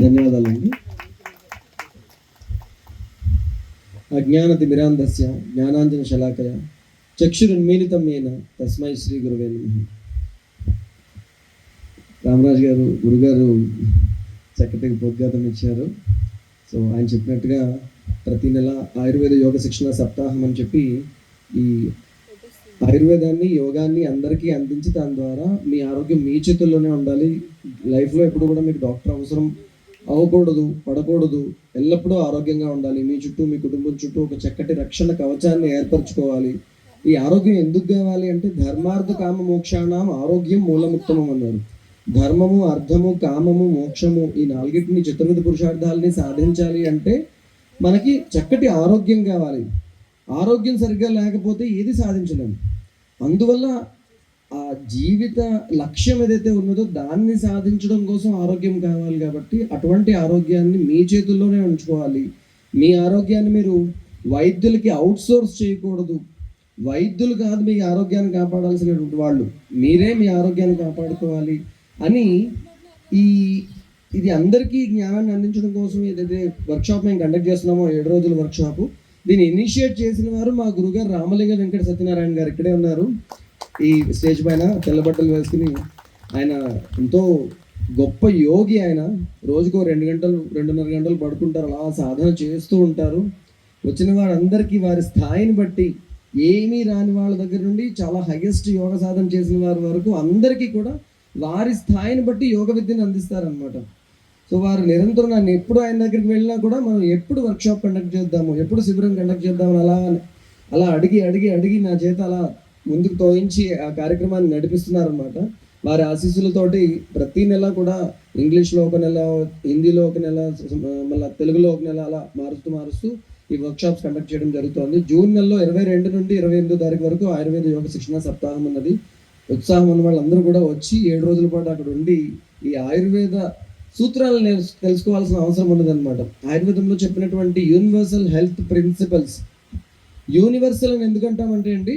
ధన్యవాదాలండి. అజ్ఞాన అజ్ఞానతిమిరాంధస్య జ్ఞానాంజన శలాకయ చక్షురున్మీలితం తస్మై శ్రీ గురువే నమః. రామరాజు గారు గురుగారు చక్కటి ఉద్ఘాతం ఇచ్చారు. సో ఆయన చెప్పినట్టుగా ప్రతి నెల ఆయుర్వేద యోగ శిక్షణ సప్తాహం అని చెప్పి ఈ ఆయుర్వేదాన్ని యోగాన్ని అందరికీ అందించి దాని ద్వారా మీ ఆరోగ్యం మీ చేతుల్లోనే ఉండాలి. లైఫ్లో ఎప్పుడు కూడా మీకు డాక్టర్ అవసరం అవ్వకూడదు పడకూడదు. ఎల్లప్పుడూ ఆరోగ్యంగా ఉండాలి. మీ చుట్టూ మీ కుటుంబం చుట్టూ ఒక చక్కటి రక్షణ కవచాన్ని ఏర్పరచుకోవాలి. ఈ ఆరోగ్యం ఎందుకు కావాలి అంటే ధర్మార్థ కామ మోక్షాణం ఆరోగ్యం మూలముత్తమం అన్నారు ధర్మము అర్థము కామము మోక్షము ఈ నాలుగిటిని చతుర్విధ పురుషార్థాలని సాధించాలి అంటే మనకి చక్కటి ఆరోగ్యం కావాలి. ఆరోగ్యం సరిగ్గా లేకపోతే ఏది సాధించలేము అందువల్ల ఆ జీవిత లక్ష్యం ఏదైతే ఉన్నదో దాన్ని సాధించడం కోసం ఆరోగ్యం కావాలి కాబట్టి అటువంటి ఆరోగ్యాన్ని మీ చేతుల్లోనే ఉంచుకోవాలి. మీ ఆరోగ్యాన్ని మీరు వైద్యులకి అవుట్సోర్స్ చేయకూడదు. వైద్యులు కాదు మీ ఆరోగ్యాన్ని కాపాడాల్సినటువంటి వాళ్ళు. మీరే మీ ఆరోగ్యాన్ని కాపాడుకోవాలి అని ఈ ఇది అందరికీ జ్ఞానాన్ని అందించడం కోసం ఏదైతే వర్క్షాప్ మేము కండక్ట్ చేస్తున్నామో ఏడు రోజుల వర్క్షాప్ దీన్ని ఇనిషియేట్ చేసిన వారు మా గురుగారు రామలింగ వెంకట సత్యనారాయణ గారు ఇక్కడే ఉన్నారు. ఈ స్టేజ్ పైన తెల్లబట్టలు వేసుకుని ఆయన ఎంతో గొప్ప యోగి ఆయన. రోజుకో రెండు గంటలు రెండున్నర గంటలు పడుకుంటారు. అలా సాధన చేస్తూ ఉంటారు. వచ్చిన వారందరికీ వారి స్థాయిని బట్టి ఏమీ రాని వాళ్ళ దగ్గర నుండి చాలా హైయెస్ట్ యోగ సాధన చేసిన వారి వరకు అందరికీ కూడా వారి స్థాయిని బట్టి యోగ విద్యను అందిస్తారనమాట సో వారు నిరంతరం నన్ను ఎప్పుడు ఆయన దగ్గరికి వెళ్ళినా కూడా మనం ఎప్పుడు వర్క్షాప్ కండక్ట్ చేద్దాము ఎప్పుడు శిబిరం కండక్ట్ చేద్దాము అలా అలా అడిగి అడిగి అడిగి నా చేత అలా ముందుకు తోయించి ఆ కార్యక్రమాన్ని నడిపిస్తున్నారనమాట వారి ఆశీస్సులతోటి ప్రతి నెల కూడా ఇంగ్లీష్లో ఒక నెల హిందీలో ఒక నెల మళ్ళీ తెలుగులో ఒక నెల అలా మారుస్తూ మారుస్తూ ఈ వర్క్షాప్స్ కండక్ట్ చేయడం జరుగుతుంది. జూన్ నెలలో ఇరవై రెండు నుండి ఇరవై ఎనిమిదో తారీఖు వరకు ఆయుర్వేద యోగ శిక్షణ సప్తాహం ఉన్నది. ఉత్సాహం ఉన్న వాళ్ళందరూ కూడా వచ్చి ఏడు రోజుల పాటు అక్కడ ఉండి ఈ ఆయుర్వేద సూత్రాలను తెలుసుకోవాల్సిన అవసరం ఉన్నదన్నమాట. ఆయుర్వేదంలో చెప్పినటువంటి యూనివర్సల్ హెల్త్ ప్రిన్సిపల్స్ యూనివర్సల్ అని ఎందుకంటామంటే అండి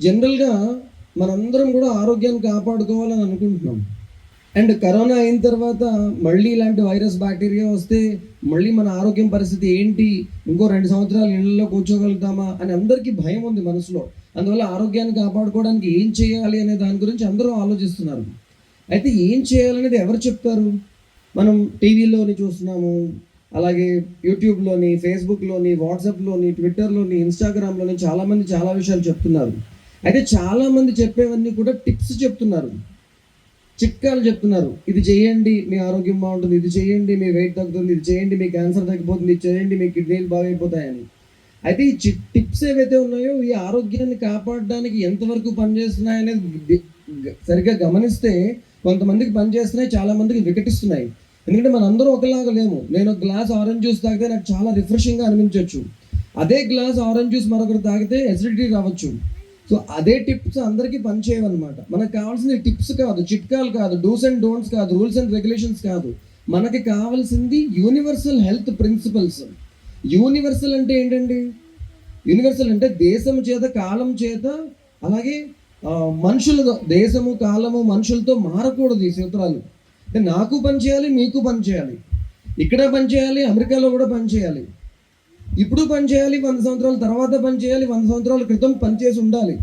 జనరల్గా మనందరం కూడా ఆరోగ్యాన్ని కాపాడుకోవాలని అనుకుంటున్నాం. అండ్ కరోనా అయిన తర్వాత మళ్ళీ ఇలాంటి వైరస్ బ్యాక్టీరియా వస్తే మళ్ళీ మన ఆరోగ్యం పరిస్థితి ఏంటి? ఇంకో రెండు సంవత్సరాలు ఇళ్ళలో కూర్చోగలుగుతామా? అని అందరికీ భయం ఉంది మనసులో. అందువల్ల ఆరోగ్యాన్ని కాపాడుకోవడానికి ఏం చేయాలి అనే దాని గురించి అందరూ ఆలోచిస్తున్నారు. అయితే ఏం చేయాలనేది ఎవరు చెప్తారు? మనం టీవీలోని చూస్తున్నాము అలాగే యూట్యూబ్లోని ఫేస్బుక్లోని వాట్సాప్లోని ట్విట్టర్లోని ఇన్స్టాగ్రామ్లోని చాలామంది చాలా విషయాలు చెప్తున్నారు. అయితే చాలామంది చెప్పేవన్నీ కూడా టిప్స్ చెప్తున్నారు. చిట్కాలు చెప్తున్నారు. ఇది చేయండి మీ ఆరోగ్యం బాగుంటుంది ఇది చేయండి మీ వెయిట్ తగ్గుతుంది ఇది చేయండి మీ క్యాన్సర్ తగ్గిపోతుంది ఇది చేయండి మీ కిడ్నీలు బాగైపోతాయని. అయితే ఈ టిప్స్ ఏవైతే ఉన్నాయో ఈ ఆరోగ్యాన్ని కాపాడడానికి ఎంతవరకు పనిచేస్తున్నాయనేది సరిగ్గా గమనిస్తే కొంతమందికి పనిచేస్తున్నాయి చాలా మందికి వికటిస్తున్నాయి. ఎందుకంటే మనందరం ఒకలాగా లేము. నేను ఒక గ్లాస్ ఆరెంజ్ జ్యూస్ తాగితే నాకు చాలా రిఫ్రెషింగ్గా అనిపించవచ్చు అదే గ్లాస్ ఆరెంజ్ జ్యూస్ మరొకరు తాగితే ఎసిడిటీ రావచ్చు. సో అదే టిప్స్ అందరికీ పనిచేయవన్నమాట. మనకు కావాల్సిన టిప్స్ కాదు చిట్కాలు కాదు డూస్ అండ్ డోంట్స్ కాదు రూల్స్ అండ్ రెగ్యులేషన్స్ కాదు. మనకి కావాల్సింది యూనివర్సల్ హెల్త్ ప్రిన్సిపల్స్. యూనివర్సల్ అంటే ఏంటండి? యూనివర్సల్ అంటే దేశం చేత కాలం చేత అలాగే మనుషులతో దేశము కాలము మనుషులతో మారకూడదు ఈ సూత్రాలు. నాకు పని చేయాలి మీకు పని చేయాలి. ఇక్కడ పని చేయాలి అమెరికాలో కూడా పని చేయాలి. ఇప్పుడు పని చేయాలి వంద సంవత్సరాల తర్వాత పని చేయాలి వంద సంవత్సరాల క్రితం పనిచేసి ఉండాలి.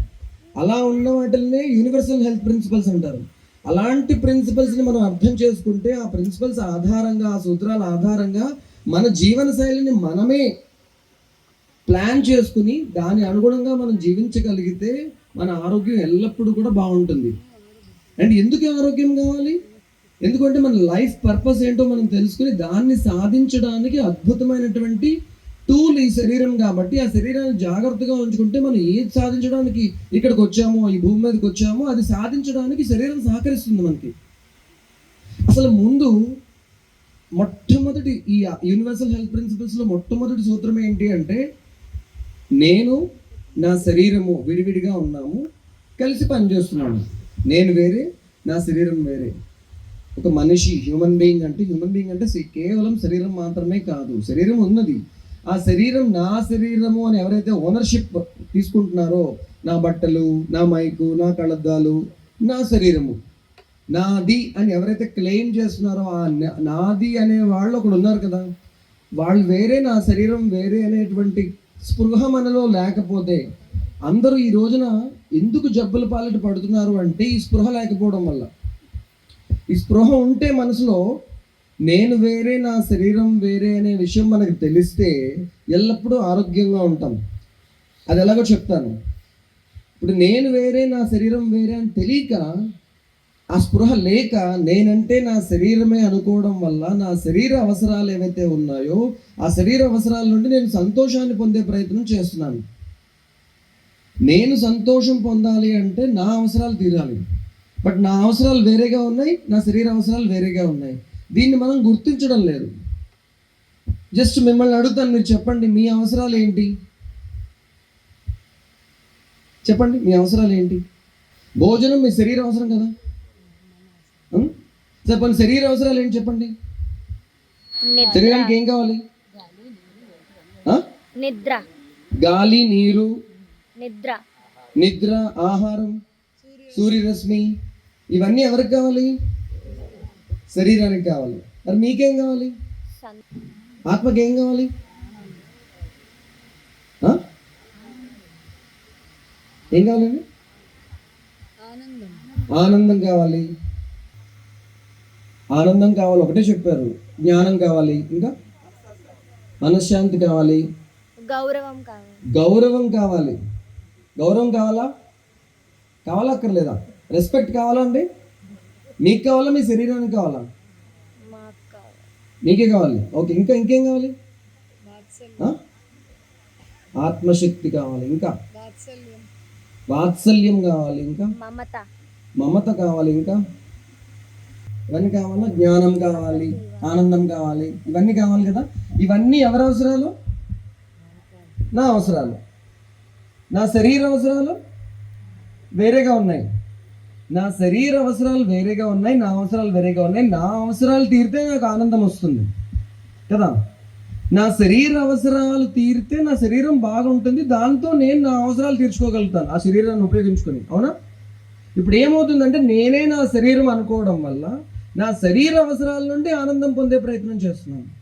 అలా ఉన్న వాటిల్నే యూనివర్సల్ హెల్త్ ప్రిన్సిపల్స్ అంటారు. అలాంటి ప్రిన్సిపల్స్ని మనం అర్థం చేసుకుంటే ఆ ప్రిన్సిపల్స్ ఆధారంగా ఆ సూత్రాల ఆధారంగా మన జీవన శైలిని మనమే ప్లాన్ చేసుకుని దాని అనుగుణంగా మనం జీవించగలిగితే మన ఆరోగ్యం ఎల్లప్పుడూ కూడా బాగుంటుంది. అండ్ ఎందుకు ఆరోగ్యం కావాలి? ఎందుకంటే మన లైఫ్ పర్పస్ ఏంటో మనం తెలుసుకుని దాన్ని సాధించడానికి అద్భుతమైనటువంటి టూల్ ఈ శరీరం కాబట్టి ఆ శరీరాన్ని జాగ్రత్తగా ఉంచుకుంటే మనం ఏది సాధించడానికి ఇక్కడికి వచ్చామో ఈ భూమి మీదకి వచ్చామో అది సాధించడానికి శరీరం సహకరిస్తుంది మనకి. అసలు ముందు మొట్టమొదటి ఈ యూనివర్సల్ హెల్త్ ప్రిన్సిపల్స్లో మొట్టమొదటి సూత్రం ఏంటి అంటే నేను నా శరీరము విడివిడిగా ఉన్నాము కలిసి పనిచేస్తున్నాము. నేను వేరే నా శరీరం వేరే. ఒక మనిషి హ్యూమన్ బీయింగ్ అంటే హ్యూమన్ బీయింగ్ అంటే కేవలం శరీరం మాత్రమే కాదు శరీరం ఉన్నది. ఆ శరీరం నా శరీరము అని ఎవరైతే ఓనర్షిప్ తీసుకుంటున్నారో నా బట్టలు నా మైకు నా కళ్ళద్దాలు నా శరీరము నాది అని ఎవరైతే క్లెయిమ్ చేస్తున్నారో ఆ నాది అనే వాళ్ళు ఒకడు ఉన్నారు కదా వాళ్ళు వేరే నా శరీరం వేరే అనేటువంటి స్పృహ మనలో లేకపోతే అందరూ ఈ రోజున ఎందుకు జబ్బుల పాలిట పడుతున్నారు అంటే ఈ స్పృహ లేకపోవడం వల్ల. ఈ స్పృహ ఉంటే మనసులో నేను వేరే నా శరీరం వేరే అనే విషయం మనకు తెలిస్తే ఎల్లప్పుడూ ఆరోగ్యంగా ఉంటాం. అది ఎలాగో చెప్తాను. ఇప్పుడు నేను వేరే నా శరీరం వేరే అని తెలియక ఆ స్పృహ లేక నేనంటే నా శరీరమే అనుకోవడం వల్ల నా శరీర అవసరాలు ఏవైతే ఉన్నాయో ఆ శరీర అవసరాల నుండి నేను సంతోషాన్ని పొందే ప్రయత్నం చేస్తున్నాను. నేను సంతోషం పొందాలి అంటే నా అవసరాలు తీరాలి. బట్ నా అవసరాలు వేరేగా ఉన్నాయి నా శరీర అవసరాలు వేరేగా ఉన్నాయి. దీన్ని మనం గుర్తించడం లేదు. జస్ట్ మిమ్మల్ని అడుగుతాను మీరు చెప్పండి మీ అవసరాలు ఏంటి? చెప్పండి మీ అవసరాలు ఏంటి? భోజనం మీ శరీర అవసరం కదా? చెప్పండి శరీర అవసరాలు ఏంటి చెప్పండి? శరీరానికి ఏం కావాలి? నిద్ర. గాలి నీరు. నిద్ర. నిద్ర ఆహారం సూర్యరశ్మి. ఇవన్నీ ఎవరికి కావాలి? శరీరానికి కావాలి. మరి మీకేం కావాలి? ఆత్మకి ఏం కావాలి? ఏం కావాలండి? ఆనందం కావాలి. ఆనందం కావాలి ఒకటే చెప్పారు. జ్ఞానం కావాలి ఇంకా? మనశ్శాంతి కావాలి. గౌరవం కావాలి. గౌరవం కావాలి. గౌరవం కావాలా? కావాలా అక్కర్లేదా? రెస్పెక్ట్ కావాలా అండి? మీకు కావాలా మీ శరీరానికి కావాలా? మాకు కావాలి. ఓకే ఇంకా ఇంకేం కావాలి? ఆత్మశక్తి కావాలి ఇంకా? వాత్సల్యం కావాలి ఇంకా? మమత. మమత కావాలి ఇంకా? ఇవన్నీ కావాలా? జ్ఞానం కావాలి ఆనందం కావాలి ఇవన్నీ కావాలి కదా? ఇవన్నీ ఎవరి అవసరాలు? నా అవసరాలు. నా శరీర అవసరాలు వేరేగా ఉన్నాయి. నా శరీర అవసరాలు వేరేగా ఉన్నాయి నా అవసరాలు వేరేగా ఉన్నాయి. నా అవసరాలు తీరితే నాకు ఆనందం వస్తుంది. కదా? నా శరీర అవసరాలు తీరితే నా శరీరం బాగుంటుంది. దాంతో నేను నా అవసరాలు తీర్చుకోగలుగుతాను. ఆ శరీరాన్ని ఉపయోగించుకొని. అవునా? ఇప్పుడు ఏమవుతుందంటే నేనే నా శరీరం అనుకోవడం వల్ల నా శరీర అవసరాల నుండి ఆనందం పొందే ప్రయత్నం చేస్తున్నాను.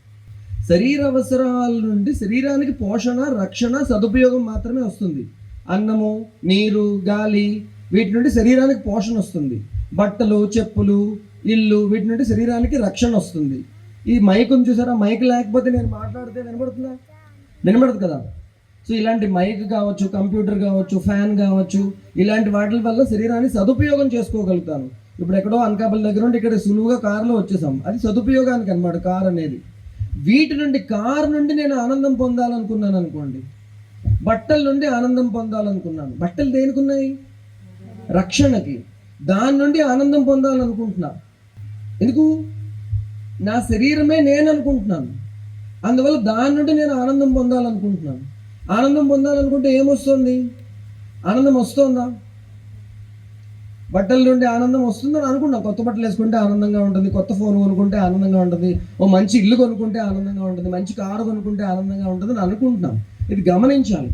శరీర అవసరాల నుండి శరీరానికి పోషణ రక్షణ సదుపయోగం మాత్రమే వస్తుంది. అన్నము నీరు గాలి వీటి నుండి శరీరానికి పోషణ వస్తుంది. బట్టలు చెప్పులు ఇల్లు వీటి నుండి శరీరానికి రక్షణ వస్తుంది. ఈ మైకును చూసారా? మైక్ లేకపోతే నేను మాట్లాడితే వినబడుతుందా? వినబడదు కదా. సో ఇలాంటి మైక్ కావచ్చు కంప్యూటర్ కావచ్చు ఫ్యాన్ కావచ్చు ఇలాంటి వాటి వల్ల శరీరాన్ని సదుపయోగం చేసుకోగలుగుతాను. ఇప్పుడు ఎక్కడో అనకాపల్లి దగ్గర నుండి ఇక్కడ సులువుగా కారులో వచ్చేసాం. అది సదుపయోగానికి అనమాట కార్ అనేది. వీటి నుండి కారు నుండి నేను ఆనందం పొందాలనుకున్నాను అనుకోండి. బట్టల నుండి ఆనందం పొందాలనుకున్నాను. బట్టలు దేనికి ఉన్నాయి రక్షణకి. దాని నుండి ఆనందం పొందాలనుకుంటున్నా. ఎందుకు? నా శరీరమే నేను అనుకుంటున్నాను అందువల్ల దాని నుండి నేను ఆనందం పొందాలనుకుంటున్నాను. ఆనందం పొందాలనుకుంటే ఏమొస్తుంది? ఆనందం వస్తుందా? బట్టల నుండి ఆనందం వస్తుందని అనుకున్నాం. కొత్త బట్టలు వేసుకుంటే ఆనందంగా ఉంటుంది కొత్త ఫోన్ కొనుక్కుంటే ఆనందంగా ఉంటుంది ఓ మంచి ఇల్లు కొనుక్కుంటే ఆనందంగా ఉంటుంది మంచి కారు కొనుక్కుంటే ఆనందంగా ఉంటుంది అని అనుకుంటున్నాం. ఇది గమనించాలి.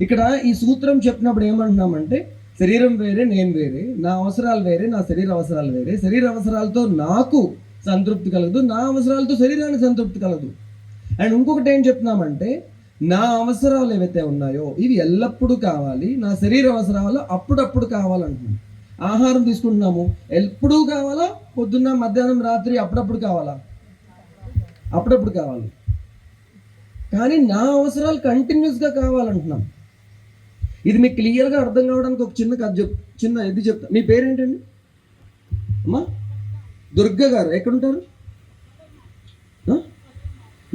ఇక్కడ ఈ సూత్రం చెప్పినప్పుడు ఏమంటున్నామంటే శరీరం వేరే నేను వేరే నా అవసరాలు వేరే నా శరీర అవసరాలు వేరే. శరీర అవసరాలతో నాకు సంతృప్తి కలగదు నా అవసరాలతో శరీరానికి సంతృప్తి కలగదు. అండ్ ఇంకొకటి ఏం చెప్తున్నామంటే నా అవసరాలు ఏవైతే ఉన్నాయో ఇవి ఎల్లప్పుడూ కావాలి. నా శరీర అవసరాలు అప్పుడప్పుడు కావాలంటున్నాను ఆహారం తీసుకుంటున్నాము ఎప్పుడూ కావాలా? పొద్దున్న మధ్యాహ్నం రాత్రి అప్పుడప్పుడు కావాలా? అప్పుడప్పుడు కావాలి. కానీ నా అవసరాలు కంటిన్యూస్గా కావాలంటున్నాం. ఇది మీకు క్లియర్గా అర్థం కావడానికి ఒక చిన్న కథ చెప్ చిన్న ఇది చెప్తా. మీ పేరేంటండి? అమ్మా? దుర్గ గారు ఎక్కడుంటారు?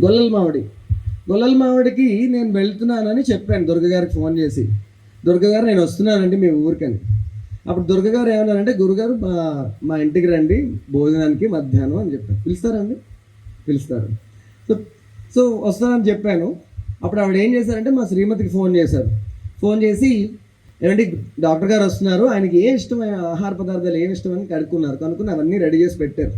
గొల్లల మామిడి. గొల్లల మామిడికి నేను వెళ్తున్నానని చెప్పాను దుర్గగారికి ఫోన్ చేసి. దుర్గగారు నేను వస్తున్నానండి మీ ఊరికని. అప్పుడు దుర్గగారు ఏమన్నారంటే గురుగారు మా మా ఇంటికి రండి భోజనానికి మధ్యాహ్నం అని చెప్పారు. పిలుస్తారండి పిలుస్తారు. సో సో వస్తానని చెప్పాను. అప్పుడు ఆవిడ ఏం చేశారంటే మా శ్రీమతికి ఫోన్ చేశారు. ఫోన్ చేసి ఏమంటే డాక్టర్ గారు వస్తున్నారు. ఆయనకి ఏ ఇష్టమైన ఆహార పదార్థాలు ఏమి ఇష్టమని కనుక్కున్నారు. కనుక్కుని అవన్నీ రెడీ చేసి పెట్టారు.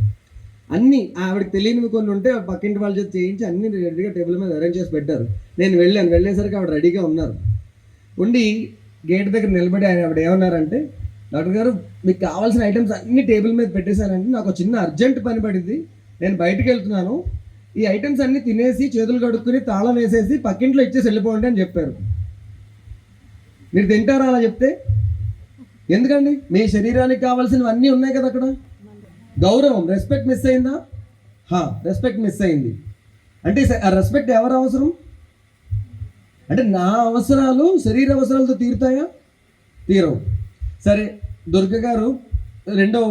అన్నీ ఆవిడకి తెలియనివి కొన్ని ఉంటే పక్కింటి వాళ్ళు చేత చేయించి అన్ని రెడీగా టేబుల్ మీద అరేంజ్ చేసి పెట్టారు. నేను వెళ్ళాను. వెళ్ళేసరికి ఆవిడ రెడీగా ఉన్నారు. ఉండి గేట్ దగ్గర నిలబడి ఆయన ఆవిడ ఏమన్నారంటే డాక్టర్ గారు మీకు కావాల్సిన ఐటమ్స్ అన్ని టేబుల్ మీద పెట్టేశానండి నాకు ఒక చిన్న అర్జెంట్ పని పడింది. నేను బయటికి వెళ్తున్నాను. ఈ ఐటమ్స్ అన్ని తినేసి చేతులు కడుక్కుని తాళం వేసేసి పక్కింట్లో ఇచ్చేసి వెళ్ళిపోండి అని చెప్పారు. మీరు తింటారా అలా చెప్తే? ఎందుకండి? మీ శరీరానికి కావాల్సినవన్నీ ఉన్నాయి కదా అక్కడ? గౌరవం రెస్పెక్ట్ మిస్ అయిందా? హా రెస్పెక్ట్ మిస్ అయింది. అంటే ఆ రెస్పెక్ట్ ఎవరు అవసరం? అంటే నా అవసరాలు శరీర అవసరాలతో తీరుతాయా? తీరవు. సరే దుర్గ గారు రెండో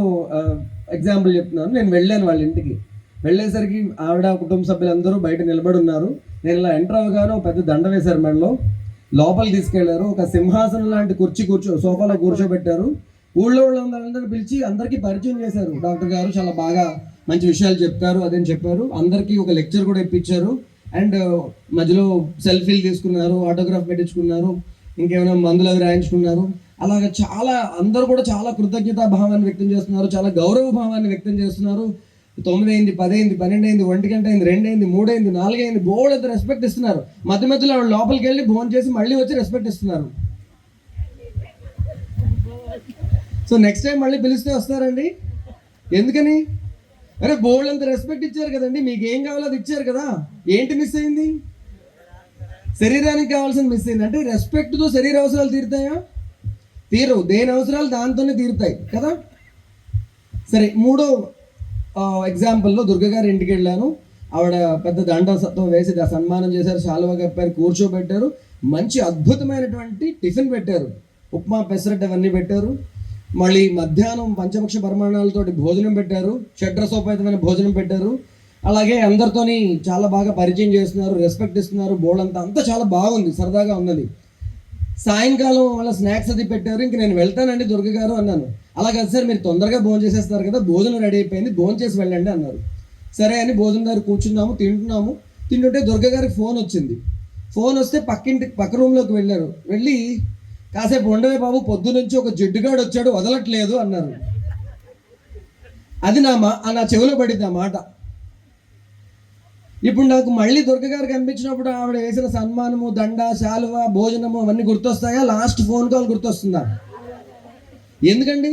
ఎగ్జాంపుల్ చెప్తున్నాను. నేను వెళ్ళాను వాళ్ళ ఇంటికి. వెళ్ళేసరికి ఆవిడ కుటుంబ సభ్యులందరూ బయట నిలబడి ఉన్నారు. నేను ఇలా ఎంటర్ అవగానే ఒక పెద్ద దండ వేశారు మెడలో. లోపలికి తీసుకెళ్ళారు. ఒక సింహాసనం లాంటి కుర్చీ కూర్చో సోఫాలో కూర్చోబెట్టారు. ఊళ్ళో వాళ్ళందరూ పిలిచి అందరికీ పరిచయం చేశారు. డాక్టర్ గారు చాలా బాగా మంచి విషయాలు చెప్తారు అదని చెప్పారు. అందరికీ ఒక లెక్చర్ కూడా ఇప్పించారు. అండ్ మధ్యలో సెల్ఫీలు తీసుకున్నారు ఆటోగ్రాఫ్ పెట్టించుకున్నారు ఇంకేమైనా మందులు అవి రాయించుకున్నారు. అలాగ చాలా అందరూ కూడా చాలా కృతజ్ఞతా భావాన్ని వ్యక్తం చేస్తున్నారు చాలా గౌరవ భావాన్ని వ్యక్తం చేస్తున్నారు. తొమ్మిది అయింది పది అయింది పన్నెండు అయింది ఒంటి గంట అయింది రెండు అయింది మూడు అయింది నాలుగు అయింది బోర్డు అంత రెస్పెక్ట్ ఇస్తున్నారు. మధ్య మధ్యలో లోపలికి వెళ్ళి ఫోన్ చేసి మళ్ళీ వచ్చి రెస్పెక్ట్ ఇస్తున్నారు. సో నెక్స్ట్ టైం మళ్ళీ పిలిస్తే వస్తారండి? ఎందుకని? అరే బోర్డు అంత రెస్పెక్ట్ ఇచ్చారు కదండి మీకు ఏం కావాలో అది ఇచ్చారు కదా. ఏంటి మిస్ అయింది? శరీరానికి కావాల్సింది మిస్ అయింది. అంటే రెస్పెక్ట్తో శరీర అవసరాలు తీరుతాయా? తీరవు. దేని అవసరాలు దాంతోనే తీరుతాయి కదా? సరే మూడో ఎగ్జాంపుల్లో దుర్గ గారి ఇంటికి వెళ్ళాను. ఆవిడ పెద్ద దండసత్వం వేసి సన్మానం చేశారు శాలువా కప్పారు కూర్చోబెట్టారు. మంచి అద్భుతమైనటువంటి టిఫిన్ పెట్టారు. ఉప్మా పెసరట్ అవన్నీ పెట్టారు. మళ్ళీ మధ్యాహ్నం పంచపక్ష పరిమాణాలతోటి భోజనం పెట్టారు. షడ్రసోపేతమైన భోజనం పెట్టారు. అలాగే అందరితోని చాలా బాగా పరిచయం చేస్తున్నారు రెస్పెక్ట్ ఇస్తున్నారు. బోర్డు అంతా అంతా చాలా బాగుంది సరదాగా ఉన్నది. సాయంకాలం వాళ్ళ స్నాక్స్ అది పెట్టారు ఇంక నేను వెళ్తానండి దుర్గ గారు అన్నాను. అలా కాదు సార్ మీరు తొందరగా భోజనం చేసేస్తారు కదా భోజనం రెడీ అయిపోయింది భోజనం చేసి వెళ్ళండి అన్నారు. సరే అని భోజనం దగ్గర కూర్చున్నాము తింటున్నాము. తింటుంటే దుర్గ గారికి ఫోన్ వచ్చింది. ఫోన్ వస్తే పక్కింటి పక్క రూమ్లోకి వెళ్ళారు. వెళ్ళి కాసేపు ఉండవే బాబు పొద్దు నుంచి ఒక జిడ్డుగాడు వచ్చాడు వదలట్లేదు అన్నారు. అది నా మా నా చెవిలో పడింది ఆ మాట. ఇప్పుడు నాకు మళ్ళీ దుర్గగారు కనిపించినప్పుడు ఆవిడ వేసిన సన్మానము దండ శాలువ భోజనము అవన్నీ గుర్తొస్తాయా? లాస్ట్ ఫోన్ కాల్ గుర్తొస్తుందా? ఎందుకండి?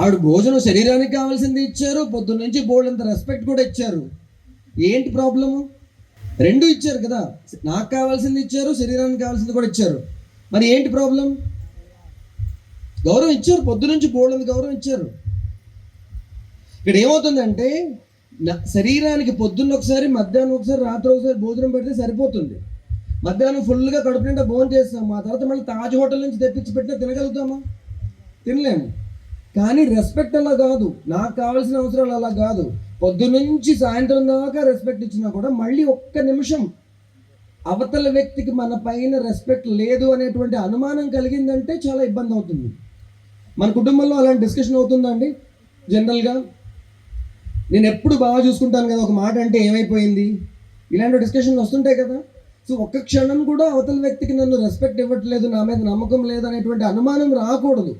ఆవిడ భోజనం శరీరానికి కావాల్సింది ఇచ్చారు పొద్దున్న నుంచి బోల్డంత రెస్పెక్ట్ కూడా ఇచ్చారు. ఏంటి ప్రాబ్లము రెండు ఇచ్చారు కదా. నాకు కావాల్సింది ఇచ్చారు శరీరానికి కావాల్సింది కూడా ఇచ్చారు. మరి ఏంటి ప్రాబ్లం గౌరవం ఇచ్చారు పొద్దు నుంచి బోల్డంత గౌరవం ఇచ్చారు. ఇక్కడ ఏమవుతుందంటే శరీరానికి పొద్దున్న ఒకసారి మధ్యాహ్నం ఒకసారి రాత్రి ఒకసారి భోజనం పెడితే సరిపోతుంది. మధ్యాహ్నం ఫుల్గా కడుపు నిండా భోజనం చేస్తాం. ఆ తర్వాత మళ్ళీ తాజ్ హోటల్ నుంచి తెప్పించి పెట్టినా తినగలుగుతామా? తినలేము. కానీ రెస్పెక్ట్ అలా కాదు. నాకు కావాల్సిన అవసరాలు అలా కాదు. పొద్దునుంచి సాయంత్రం దాకా రెస్పెక్ట్ ఇచ్చినా కూడా మళ్ళీ ఒక్క నిమిషం అవతల వ్యక్తికి మన పైన రెస్పెక్ట్ లేదు అనేటువంటి అనుమానం కలిగిందంటే చాలా ఇబ్బంది అవుతుంది. మన కుటుంబంలో అలాంటి డిస్కషన్ అవుతుందండి జనరల్గా నేను ఎప్పుడు బాగా చూసుకుంటాను కదా ఒక మాట అంటే ఏమైపోయింది? ఇలాంటి డిస్కషన్లు వస్తుంటాయి కదా. సో ఒక్క క్షణం కూడా అవతల వ్యక్తికి నన్ను రెస్పెక్ట్ ఇవ్వట్లేదు నా మీద నమ్మకం లేదు అనేటువంటి అనుమానం రాకూడదు.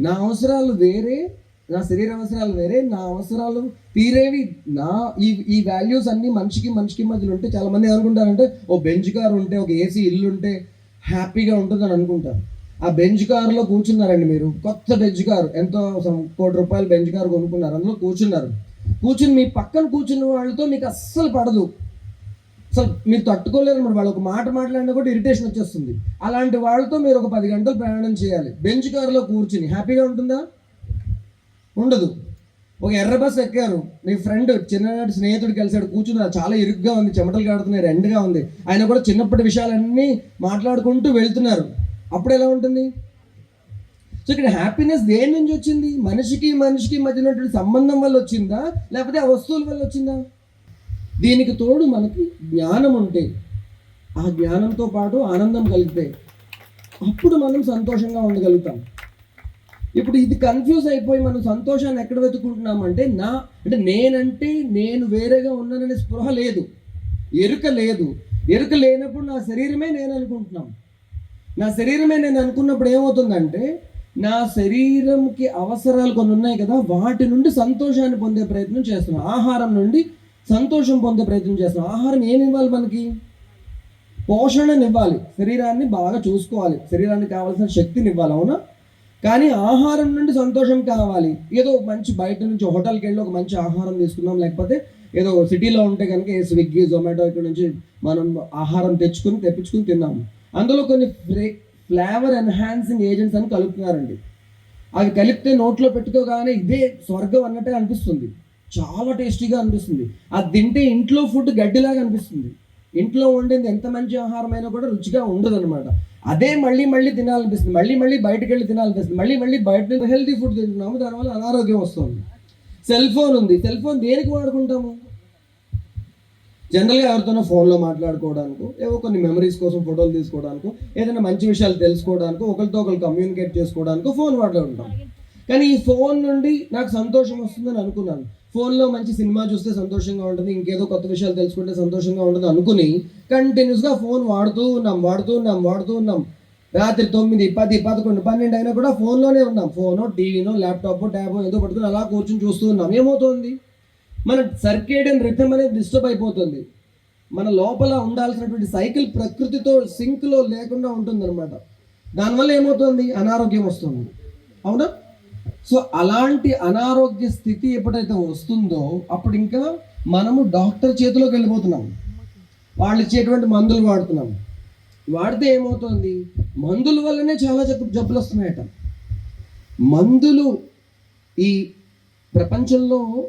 నా అవసరాలు వేరే నా శరీర అవసరాలు వేరే నా అవసరాలు తీరేవి నా ఈ ఈ వాల్యూస్ అన్నీ మనిషికి మనిషికి మధ్యలో ఉంటే చాలామంది ఏమనుకుంటారంటే ఓ బెంచ్ కార్ ఉంటే ఒక ఏసీ ఇల్లు ఉంటే హ్యాపీగా ఉంటుందని అనుకుంటారు. ఆ బెంచ్ కారులో కూర్చున్నారండి మీరు. కొత్త బెంచ్ కారు ఎంతో కోటి రూపాయలు బెంచ్ కారు కొనుక్కున్నారు. అందులో కూర్చున్నారు. కూర్చుని మీ పక్కన కూర్చున్న వాళ్ళతో మీకు అస్సలు పడదు. అసలు మీరు తట్టుకోలేరు మరి వాళ్ళు ఒక మాట మాట్లాడినా కూడా ఇరిటేషన్ వచ్చేస్తుంది. అలాంటి వాళ్ళతో మీరు ఒక పది గంటలు ప్రయాణం చేయాలి. బెంచ్ కారులో కూర్చుని హ్యాపీగా ఉంటుందా? ఉండదు. ఒక ఎర్ర బస్ ఎక్కారు. మీ ఫ్రెండ్ చిన్ననాటి స్నేహితుడు కలిసాడు కూర్చున్నారు. చాలా ఇరుగ్గా ఉంది చెమటలు కాడుతున్నాయి ఎండగా ఉంది. ఆయన కూడా చిన్నప్పటి విషయాలన్నీ మాట్లాడుకుంటూ వెళ్తున్నారు. అప్పుడు ఎలా ఉంటుంది? సో ఇక్కడ హ్యాపీనెస్ దేని నుంచి వచ్చింది? మనిషికి మనిషికి మధ్య ఉన్నటువంటి సంబంధం వల్ల వచ్చిందా? లేకపోతే ఆ వస్తువుల వల్ల వచ్చిందా? దీనికి తోడు మనకి జ్ఞానం ఉంటే ఆ జ్ఞానంతో పాటు ఆనందం కలిగితే అప్పుడు మనం సంతోషంగా ఉండగలుగుతాం. ఇప్పుడు ఇది కన్ఫ్యూజ్ అయిపోయి మనం సంతోషాన్ని ఎక్కడ వెతుకుంటున్నామంటే నా అంటే నేనంటే నేను వేరేగా ఉన్నాననే స్పృహ లేదు. ఎరుక లేదు. ఎరుక లేనప్పుడు నా శరీరమే నేను అనుకుంటున్నాం. నా శరీరమే నేను అనుకున్నప్పుడు ఏమవుతుందంటే నా శరీరంకి అవసరాలు కొన్ని ఉన్నాయి కదా వాటి నుండి సంతోషాన్ని పొందే ప్రయత్నం చేస్తున్నాం. ఆహారం నుండి సంతోషం పొందే ప్రయత్నం చేస్తున్నాం. ఆహారం ఏమి ఇవ్వాలి మనకి? పోషణని ఇవ్వాలి. శరీరాన్ని బాగా చూసుకోవాలి. శరీరానికి కావాల్సిన శక్తిని ఇవ్వాలి అవునా? కానీ ఆహారం నుండి సంతోషం కావాలి. ఏదో మంచి బయట నుంచి హోటల్కి వెళ్ళి ఒక మంచి ఆహారం తీసుకున్నాం లేకపోతే ఏదో సిటీలో ఉంటే కనుక ఏ స్విగ్గీ జొమాటో ఇక్కడ నుంచి మనం ఆహారం తెచ్చుకుని తెప్పించుకుని తిన్నాము. అందులో కొన్ని ఫ్లేవర్ ఎన్హాన్సింగ్ ఏజెంట్స్ అని కలుపుతున్నారండి. అవి కలిపితే నోట్లో పెట్టుకోగానే ఇదే స్వర్గం అన్నట్టే అనిపిస్తుంది. చాలా టేస్టీగా అనిపిస్తుంది. అది తింటే ఇంట్లో ఫుడ్ గడ్డిలాగా అనిపిస్తుంది. ఇంట్లో వండింది ఎంత మంచి ఆహారమైనా కూడా రుచిగా ఉండదు అనమాట అదే మళ్ళీ మళ్ళీ తినాలనిపిస్తుంది. మళ్ళీ మళ్ళీ బయటకు వెళ్ళి తినాలనిపిస్తుంది. మళ్ళీ మళ్ళీ బయట హెల్తీ ఫుడ్ తింటున్నాము. దానివల్ల అనారోగ్యం వస్తుంది. సెల్ ఫోన్ ఉంది. సెల్ ఫోన్ దేనికి వాడుకుంటాము? జనరల్గా ఎవరితోనో ఫోన్లో మాట్లాడుకోవడానికో ఏవో కొన్ని మెమరీస్ కోసం ఫోటోలు తీసుకోవడానికో ఏదైనా మంచి విషయాలు తెలుసుకోవడానికో ఒకరితో ఒకరు కమ్యూనికేట్ చేసుకోవడానికో ఫోన్ వాడుకుంటాం కానీ ఈ ఫోన్ నుండి నాకు సంతోషం వస్తుందని అనుకున్నాను. ఫోన్లో మంచి సినిమా చూస్తే సంతోషంగా ఉంటుంది ఇంకేదో కొత్త విషయాలు తెలుసుకుంటే సంతోషంగా ఉంటుంది అనుకుని కంటిన్యూస్గా ఫోన్ వాడుతూ ఉన్నాం వాడుతూ ఉన్నాం వాడుతూ ఉన్నాం. రాత్రి తొమ్మిది పది పదకొండు పన్నెండు అయినా కూడా ఫోన్లోనే ఉన్నాం. ఫోనో టీవీనో ల్యాప్టాప్ ట్యాబో ఏదో పట్టుకుని అలా కూర్చొని చూస్తూ ఉన్నాం. ఏమవుతుంది? మన సర్కేడియన్ రిథమ్ అనేది డిస్టర్బ్ అయిపోతుంది. మన లోపల ఉండాల్సినటువంటి సైకిల్ ప్రకృతితో సింక్లో లేకుండా ఉంటుందన్నమాట. దానివల్ల ఏమవుతుంది? అనారోగ్యం వస్తుంది. అవునా? సో అలాంటి అనారోగ్య స్థితి ఎప్పుడైతే వస్తుందో అప్పుడు ఇంకా మనము డాక్టర్ చేతిలోకి వెళ్ళిపోతున్నాం. వాళ్ళు ఇచ్చేటువంటి మందులు వాడుతున్నాం. వాడితే ఏమవుతుంది? మందుల వల్లనే చాలా జబ్బు జబ్బులు వస్తున్నాయట. మందులు ఈ ప్రపంచంలో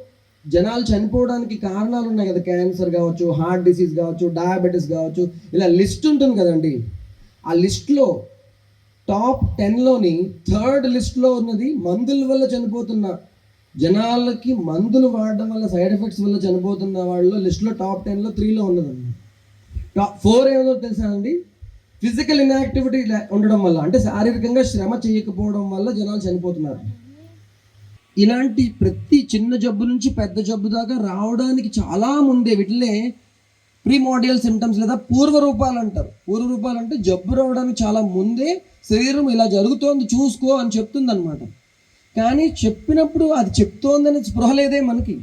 జనాలు చనిపోవడానికి కారణాలు ఉన్నాయి కదా. క్యాన్సర్ కావచ్చు హార్ట్ డిసీజ్ కావచ్చు డయాబెటీస్ కావచ్చు ఇలా లిస్ట్ ఉంటుంది కదండి. ఆ లిస్ట్లో టాప్ టెన్లోని థర్డ్ లిస్ట్లో ఉన్నది మందుల వల్ల చనిపోతున్న జనాలకి మందులు వాడడం వల్ల సైడ్ ఎఫెక్ట్స్ వల్ల చనిపోతున్న వాళ్ళు లిస్ట్లో టాప్ టెన్లో త్రీలో ఉన్నదండి. టాప్ ఫోర్ ఏమో తెలుసా అండి? ఫిజికల్ ఇన్యాక్టివిటీ ఉండడం వల్ల అంటే శారీరకంగా శ్రమ చేయకపోవడం వల్ల జనాలు చనిపోతున్నారు. ఇలాంటి ప్రతి చిన్న జబ్బు నుంచి పెద్ద జబ్బు దాకా రావడానికి చాలా ముందే వీటినే ప్రీమోడియల్ సిమ్టమ్స్ లేదా పూర్వ రూపాలు అంటారు. పూర్వ రూపాలు అంటే జబ్బు రావడానికి చాలా ముందే శరీరం ఇలా జరుగుతోంది చూసుకో అని చెప్తుంది అనమాట కానీ చెప్పినప్పుడు అది చెప్తోందని స్పృహ లేదే మనకి.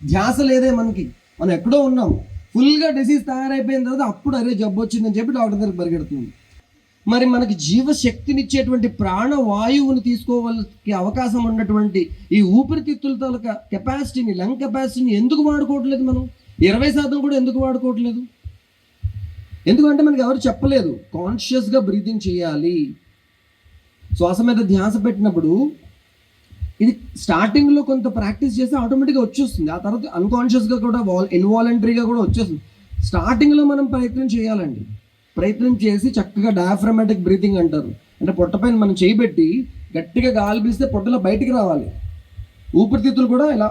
ధ్యాస లేదే మనకి. మనం ఎక్కడో ఉన్నాం. ఫుల్గా డిసీజ్ తయారైపోయిన తర్వాత అప్పుడు అరే జబ్బు వచ్చిందని చెప్పి డాక్టర్ దగ్గరికి పరిగెడుతుంది. మరి మనకి జీవశక్తినిచ్చేటువంటి ప్రాణవాయువుని తీసుకోవాల్సి అవకాశం ఉన్నటువంటి ఈ ఊపిరితిత్తుల తాలూకా కెపాసిటీని లంగ్ కెపాసిటీని ఎందుకు వాడుకోవట్లేదు మనం? ఇరవై శాతం కూడా ఎందుకు వాడుకోవట్లేదు? ఎందుకంటే మనకి ఎవరు చెప్పలేదు. కాన్షియస్గా బ్రీతింగ్ చేయాలి. శ్వాస మీద ధ్యాస పెట్టినప్పుడు ఇది స్టార్టింగ్లో కొంత ప్రాక్టీస్ చేస్తే ఆటోమేటిక్గా వచ్చేస్తుంది. ఆ తర్వాత అన్కాన్షియస్గా కూడా వాల్ ఇన్వాలంటరీగా కూడా వచ్చేస్తుంది. స్టార్టింగ్లో మనం ప్రయత్నం చేయాలండి. ప్రయత్నం చేసి చక్కగా డయాఫ్రమాటిక్ బ్రీతింగ్ అంటారు. అంటే పొట్టపైన మనం చేయబెట్టి గట్టిగా గాలి పీలిస్తే పొట్టలో బయటికి రావాలి. ఊపిరితిత్తులు కూడా ఇలా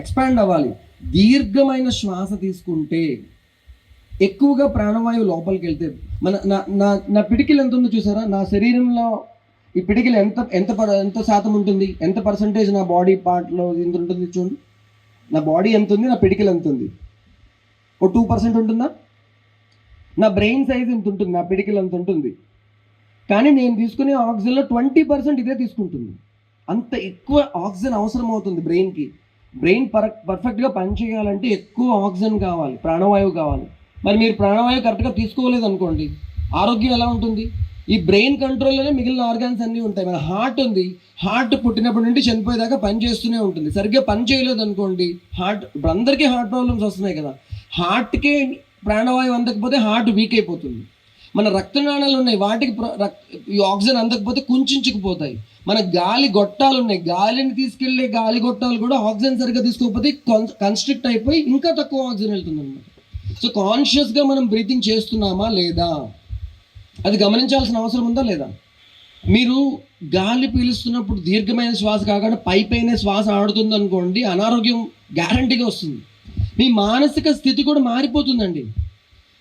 ఎక్స్పాండ్ అవ్వాలి. దీర్ఘమైన శ్వాస తీసుకుంటే ఎక్కువగా ప్రాణవాయువు లోపలికి వెళ్తే మన నా నా నా పిడికిలు ఎంత ఉందో చూసారా? నా శరీరంలో ఈ పిడికిలు ఎంత ఎంత ఎంత శాతం ఉంటుంది? ఎంత పర్సంటేజ్ నా బాడీ పార్ట్లో ఎంత ఉంటుంది చూడండి. నా బాడీ ఎంత ఉంది? నా పిడికిలు ఎంత ఉంది? ఓ టూ పర్సెంట్ ఉంటుందా? నా బ్రెయిన్ సైజ్ ఇంత ఉంటుంది నా పిడికిలు అంత ఉంటుంది. కానీ నేను తీసుకునే ఆక్సిజన్లో ట్వంటీ పర్సెంట్ ఇదే తీసుకుంటుంది. అంత ఎక్కువ ఆక్సిజన్ అవసరం అవుతుంది బ్రెయిన్కి. బ్రెయిన్ పర్ పర్ఫెక్ట్గా పనిచేయాలంటే ఎక్కువ ఆక్సిజన్ కావాలి ప్రాణవాయువు కావాలి. మరి మీరు ప్రాణవాయువు కరెక్ట్గా తీసుకోలేదు అనుకోండి ఆరోగ్యం ఎలా ఉంటుంది? ఈ బ్రెయిన్ కంట్రోల్లోనే మిగిలిన ఆర్గాన్స్ అన్నీ ఉంటాయి. మన హార్ట్ ఉంది హార్ట్ పుట్టినప్పటి నుండి చనిపోయేదాకా పని చేస్తూనే ఉంటుంది. సరిగ్గా పని చేయలేదు అనుకోండి హార్ట్ ఇప్పుడు అందరికీ హార్ట్ ప్రాబ్లమ్స్ వస్తున్నాయి కదా. హార్ట్కే ప్రాణవాయువు అందకపోతే హార్ట్ వీక్ అయిపోతుంది. మన రక్తనాళాలు ఉన్నాయి వాటికి ప్ర- రక్- ఈ ఆక్సిజన్ అందకపోతే కుంచుకుపోతాయి మన గాలి గొట్టాలు ఉన్నాయి గాలిని తీసుకెళ్ళే గాలి గొట్టాలు కూడా ఆక్సిజన్ సరిగ్గా తీసుకోకపోతే కన్స్ట్రిక్ట్ అయిపోయి ఇంకా తక్కువ ఆక్సిజన్ వెళ్తుంది అనమాట సో కాన్షియస్గా మనం బ్రీతింగ్ చేస్తున్నామా లేదా? అది గమనించాల్సిన అవసరం ఉందా లేదా? మీరు గాలి పీలుస్తున్నప్పుడు దీర్ఘమైన శ్వాస కాకుండా పై పైన శ్వాస ఆడుతుంది అనుకోండి అనారోగ్యం గ్యారంటీగా వస్తుంది. మీ మానసిక స్థితి కూడా మారిపోతుందండి.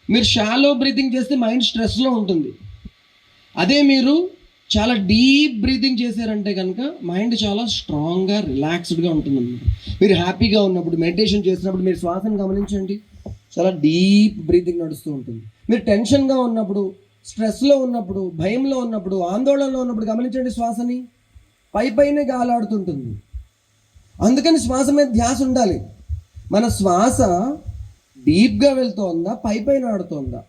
మీరు షాలో బ్రీతింగ్ చేస్తే మైండ్ స్ట్రెస్లో ఉంటుంది. అదే మీరు చాలా డీప్ బ్రీతింగ్ చేశారంటే కనుక మైండ్ చాలా స్ట్రాంగ్గా రిలాక్స్డ్గా ఉంటుంది మీరు హ్యాపీగా ఉన్నప్పుడు మెడిటేషన్ చేసినప్పుడు మీరు శ్వాసను గమనించండి. చాలా డీప్ బ్రీతింగ్ నడుస్తూ ఉంటుంది. మీరు టెన్షన్గా ఉన్నప్పుడు స్ట్రెస్లో ఉన్నప్పుడు భయంలో ఉన్నప్పుడు ఆందోళనలో ఉన్నప్పుడు గమనించండి శ్వాసని. పై పైనే గాలాడుతుంటుంది. అందుకని శ్వాస మీద ధ్యాస ఉండాలి. మన శ్వాస డీప్గా వెళ్తోందా? పై పైన ఆడుతోందా?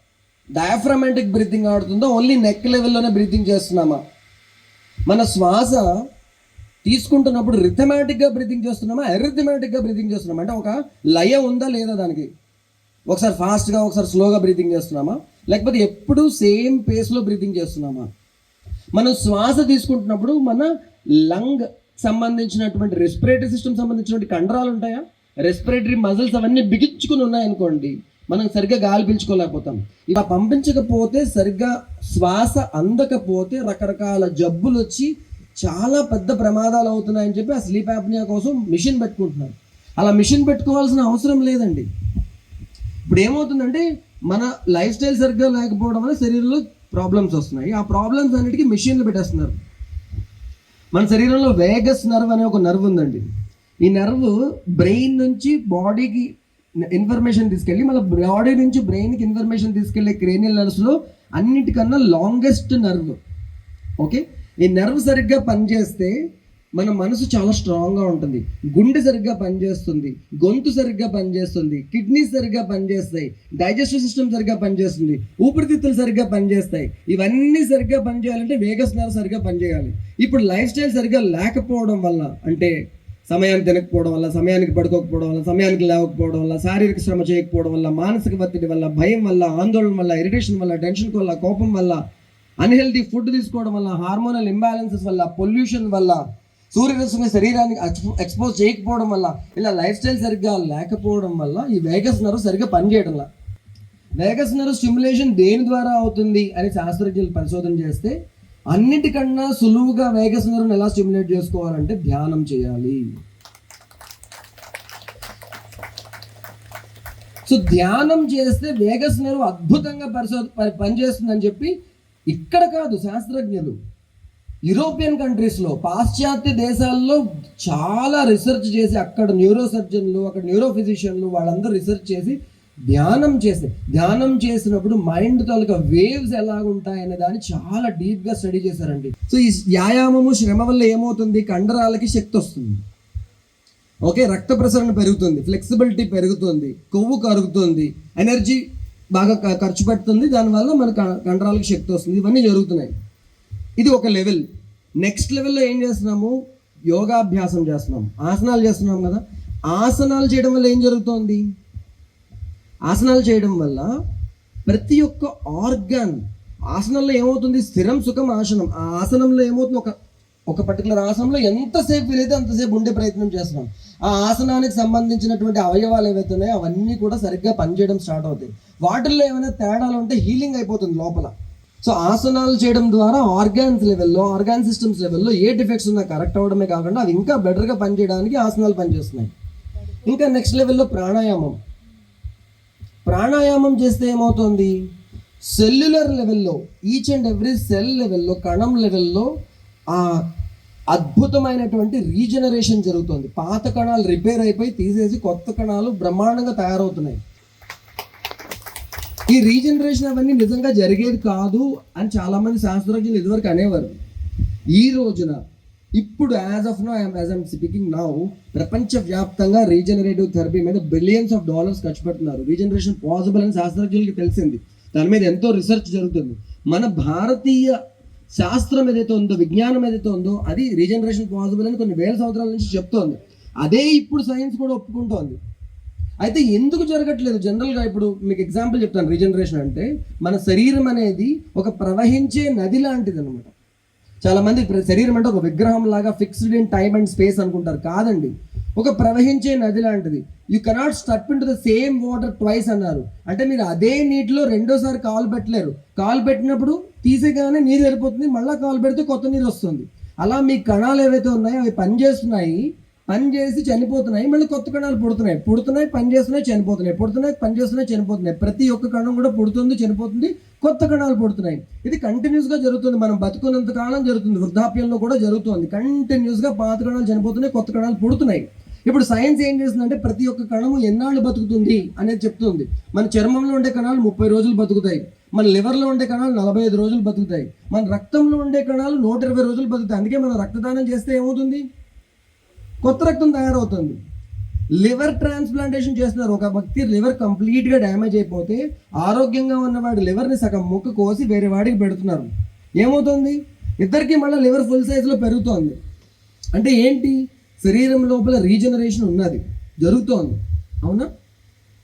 డయాఫ్రమాటిక్ బ్రీతింగ్ ఆడుతుందా? ఓన్లీ నెక్ లెవెల్లోనే బ్రీతింగ్ చేస్తున్నామా? మన శ్వాస తీసుకుంటున్నప్పుడు రిథమాటిక్గా బ్రీతింగ్ చేస్తున్నామా? ఎరిథమాటిక్గా బ్రీతింగ్ చేస్తున్నామా? అంటే ఒక లయ ఉందా లేదా దానికి? ఒకసారి ఫాస్ట్గా ఒకసారి స్లోగా బ్రీతింగ్ చేస్తున్నామా? లేకపోతే ఎప్పుడూ సేమ్ పేస్లో బ్రీతింగ్ చేస్తున్నామా? మనం శ్వాస తీసుకుంటున్నప్పుడు మన లంగ్ సంబంధించినటువంటి రెస్పిరేటరీ సిస్టమ్ సంబంధించినటువంటి కండరాలు ఉంటాయా? రెస్పిరేటరీ మజిల్స్ అవన్నీ బిగించుకుని ఉన్నాయనుకోండి మనం సరిగ్గా గాలి పీల్చుకోలేకపోతాం. ఇలా పంపించకపోతే సరిగ్గా శ్వాస అందకపోతే రకరకాల జబ్బులు వచ్చి చాలా పెద్ద ప్రమాదాలు అవుతున్నాయని చెప్పి ఆ స్లీప్ యాప్నియా కోసం మిషన్ పెట్టుకుంటున్నారు. అలా మిషన్ పెట్టుకోవాల్సిన అవసరం లేదండి. ఇప్పుడు ఏమవుతుందంటే మన లైఫ్ స్టైల్ సరిగ్గా లేకపోవడం వల్ల శరీరంలో ప్రాబ్లమ్స్ వస్తున్నాయి. ఆ ప్రాబ్లమ్స్ అన్నిటికీ మిషన్లు పెట్టేస్తున్నారు. మన శరీరంలో వేగస్ నర్వ్ అనే ఒక నర్వ్ ఉందండి. ఈ నర్వ్ బ్రెయిన్ నుంచి బాడీకి ఇన్ఫర్మేషన్ తీసుకెళ్ళి మన బాడీ నుంచి బ్రెయిన్కి ఇన్ఫర్మేషన్ తీసుకెళ్ళే క్రేనియల్ నర్వ్స్లో అన్నిటికన్నా లాంగెస్ట్ నర్వ్ ఓకే ఈ నర్వ్ సరిగ్గా పనిచేస్తే మన మనసు చాలా స్ట్రాంగ్గా ఉంటుంది. గుండె సరిగ్గా పనిచేస్తుంది. గొంతు సరిగ్గా పనిచేస్తుంది. కిడ్నీస్ సరిగ్గా పనిచేస్తాయి. డైజెస్టివ్ సిస్టమ్ సరిగ్గా పనిచేస్తుంది. ఊపిరితిత్తులు సరిగ్గా పనిచేస్తాయి. ఇవన్నీ సరిగ్గా పనిచేయాలంటే వేగస్ నర్వ్ సరిగ్గా పనిచేయాలి. ఇప్పుడు లైఫ్ స్టైల్ సరిగ్గా లేకపోవడం వల్ల అంటే సమయానికి తినకపోవడం వల్ల సమయానికి పడుకోకపోవడం వల్ల సమయానికి లేవకపోవడం వల్ల శారీరక శ్రమ చేయకపోవడం వల్ల మానసిక ఒత్తిడి వల్ల భయం వల్ల ఆందోళన వల్ల ఇరిటేషన్ వల్ల టెన్షన్ వల్ల కోపం వల్ల అన్హెల్తీ ఫుడ్ తీసుకోవడం వల్ల హార్మోనల్ ఇంబ్యాలెన్సెస్ వల్ల పొల్యూషన్ వల్ల సూర్యరశ్మి శరీరానికి ఎక్స్పోజ్ చేయకపోవడం వల్ల ఇలా లైఫ్ స్టైల్ సరిగ్గా లేకపోవడం వల్ల ఈ వేగస్ నరు సరిగ్గా పనిచేయడం వేగస్ నరు స్టిమ్యులేషన్ దేని ద్వారా అవుతుంది అని శాస్త్రజ్ఞులు పరిశోధన చేస్తే అన్నిటికన్నా సులువుగా వేగస్ ఎలా స్టిమ్యులేట్ చేసుకోవాలంటే ధ్యానం చేయాలి. సో ధ్యానం చేస్తే వేగస్ నర్వ్ అద్భుతంగా పరిశో పనిచేస్తుందని చెప్పి ఇక్కడ కాదు శాస్త్రజ్ఞులు. యూరోపియన్ కంట్రీస్లో పాశ్చాత్య దేశాల్లో చాలా రీసెర్చ్ చేసి అక్కడ న్యూరో సర్జన్లు అక్కడ న్యూరో ఫిజిషియన్లు వాళ్ళందరూ రీసెర్చ్ చేసి ధ్యానం చేసి ధ్యానం చేసినప్పుడు మైండ్ తాలూకా వేవ్స్ ఎలా ఉంటాయనే దాన్ని చాలా డీప్గా స్టడీ చేశారండి. సో ఈ వ్యాయామము శ్రమ వల్ల ఏమవుతుంది? కండరాలకి శక్తి వస్తుంది. ఓకే రక్త ప్రసరణ పెరుగుతుంది ఫ్లెక్సిబిలిటీ పెరుగుతుంది కొవ్వు కరుగుతుంది ఎనర్జీ బాగా ఖర్చు పెడుతుంది దానివల్ల మన క- కండరాలకు శక్తి వస్తుంది. ఇవన్నీ జరుగుతున్నాయి. ఇది ఒక లెవెల్ నెక్స్ట్ లెవెల్లో ఏం చేస్తున్నాము? యోగాభ్యాసం చేస్తున్నాం. ఆసనాలు చేస్తున్నాం కదా? ఆసనాలు చేయడం వల్ల ఏం జరుగుతోంది? ఆసనాలు చేయడం వల్ల ప్రతి ఒక్క ఆర్గాన్ ఆసనంలో ఏమవుతుంది? స్థిరం సుఖం ఆసనం. ఆ ఆసనంలో ఏమవుతుంది? ఒక ఒక పర్టికులర్ ఆసనంలో ఎంతసేపు వీలైతే అంతసేపు ఉండే ప్రయత్నం చేస్తున్నాం. ఆ ఆసనానికి సంబంధించినటువంటి అవయవాలు ఏవైతే ఉన్నాయో అవన్నీ కూడా సరిగ్గా పనిచేయడం స్టార్ట్ అవుతాయి. వాటిల్లో ఏమైనా తేడాలు ఉంటే హీలింగ్ అయిపోతుంది లోపల. సో ఆసనాలు చేయడం ద్వారా ఆర్గాన్స్ లెవెల్లో ఆర్గాన్ సిస్టమ్స్ లెవెల్లో ఏ డిఫెక్ట్స్ ఉన్నా కరెక్ట్ అవడమే కాకుండా అవి ఇంకా బెటర్గా పనిచేయడానికి ఆసనాలు పనిచేస్తున్నాయి. ఇంకా నెక్స్ట్ లెవెల్లో ప్రాణాయామం. ప్రాణాయామం చేస్తే ఏమవుతుంది? సెల్యులర్ లెవెల్లో ఈచ్ అండ్ ఎవ్రీ సెల్ లెవెల్లో కణం లెవెల్లో ఆ అద్భుతమైనటువంటి రీజనరేషన్ జరుగుతుంది. పాత కణాలు రిపేర్ అయిపోయి తీసేసి కొత్త కణాలు బ్రహ్మాండంగా తయారవుతున్నాయి. ఈ రీజనరేషన్ అవన్నీ నిజంగా జరిగేది కాదు అని చాలామంది శాస్త్రజ్ఞులు ఇదివరకు అనేవారు. ఈ రోజున ఇప్పుడు as of now as I'm speaking now ప్రపంచవ్యాప్తంగా రీజనరేటివ్ థెరపీ మీద బిలియన్స్ ఆఫ్ డాలర్స్ ఖర్చు పెడుతున్నారు. రీజనరేషన్ పాసిబుల్ అని శాస్త్రజ్ఞులకి తెలిసింది. దాని మీద ఎంతో రీసెర్చ్ జరుగుతుంది. మన భారతీయ శాస్త్రం ఏదైతే ఉందో విజ్ఞానం ఏదైతే ఉందో అది రీజనరేషన్ పాసిబుల్ అని కొన్ని వేల సంవత్సరాల నుంచి చెప్తోంది. అదే ఇప్పుడు సైన్స్ కూడా ఒప్పుకుంటోంది. అయితే ఎందుకు జరగట్లేదు? జనరల్గా ఇప్పుడు మీకు ఎగ్జాంపుల్ చెప్తాను. రీజనరేషన్ అంటే మన శరీరం అనేది ఒక ప్రవహించే నది లాంటిది అనమాట చాలా మంది శరీరం అంటే ఒక విగ్రహం లాగా fixed in time and space అనుకుంటారు. కాదండి. ఒక ప్రవహించే నది లాంటిది. You cannot step into the same water twice అన్నారు. అంటే మీరు అదే నీటిలో రెండోసారి కాలు పెట్టలేరు. కాలు పెట్టినప్పుడు తీసేగానే నీరు వెళ్ళిపోతుంది. మళ్ళీ కాలు పెడితే కొత్త నీరు వస్తుంది. అలా మీ కణాలు ఏవైతే ఉన్నాయో అవి పనిచేస్తున్నాయి పని చేసి చనిపోతున్నాయి. మళ్ళీ కొత్త కణాలు పుడుతున్నాయి. పుడుతున్నాయి పని చేస్తున్నాయి చనిపోతున్నాయి. పుడుతున్నాయి పని చేస్తున్నాయి చనిపోతున్నాయి. ప్రతి ఒక్క కణం కూడా పుడుతుంది చనిపోతుంది. కొత్త కణాలు పుడుతున్నాయి. ఇది కంటిన్యూస్గా జరుగుతుంది. మనం బతుకున్నంత కాలం జరుగుతుంది. వృద్ధాప్యంలో కూడా జరుగుతుంది. కంటిన్యూస్గా పాత కణాలు చనిపోతున్నాయి కొత్త కణాలు పుడుతున్నాయి. ఇప్పుడు సైన్స్ ఏం చేస్తుందంటే ప్రతి ఒక్క కణము ఎన్నాళ్ళు బతుకుతుంది అనేది చెప్తుంది. మన చర్మంలో ఉండే కణాలు ముప్పై రోజులు బతుకుతాయి. మన లివర్లో ఉండే కణాలు నలభై ఐదు రోజులు బతుకుతాయి. మన రక్తంలో ఉండే కణాలు నూట ఇరవై రోజులు బతుకుతాయి. అందుకే మనం రక్తదానం చేస్తే ఏమవుతుంది? కొత్త రక్తం తయారవుతుంది. లివర్ ట్రాన్స్ప్లాంటేషన్ చేస్తున్నారు. ఒక వ్యక్తి లివర్ కంప్లీట్గా డ్యామేజ్ అయిపోతే ఆరోగ్యంగా ఉన్నవాడి లివర్ని సగం ముక్క కోసి వేరే వాడికి పెడుతున్నారు. ఏమవుతుంది? ఇద్దరికి మళ్ళీ లివర్ ఫుల్ సైజులో పెరుగుతోంది. అంటే ఏంటి? శరీరం లోపల రీజనరేషన్ ఉన్నది. జరుగుతోంది. అవునా?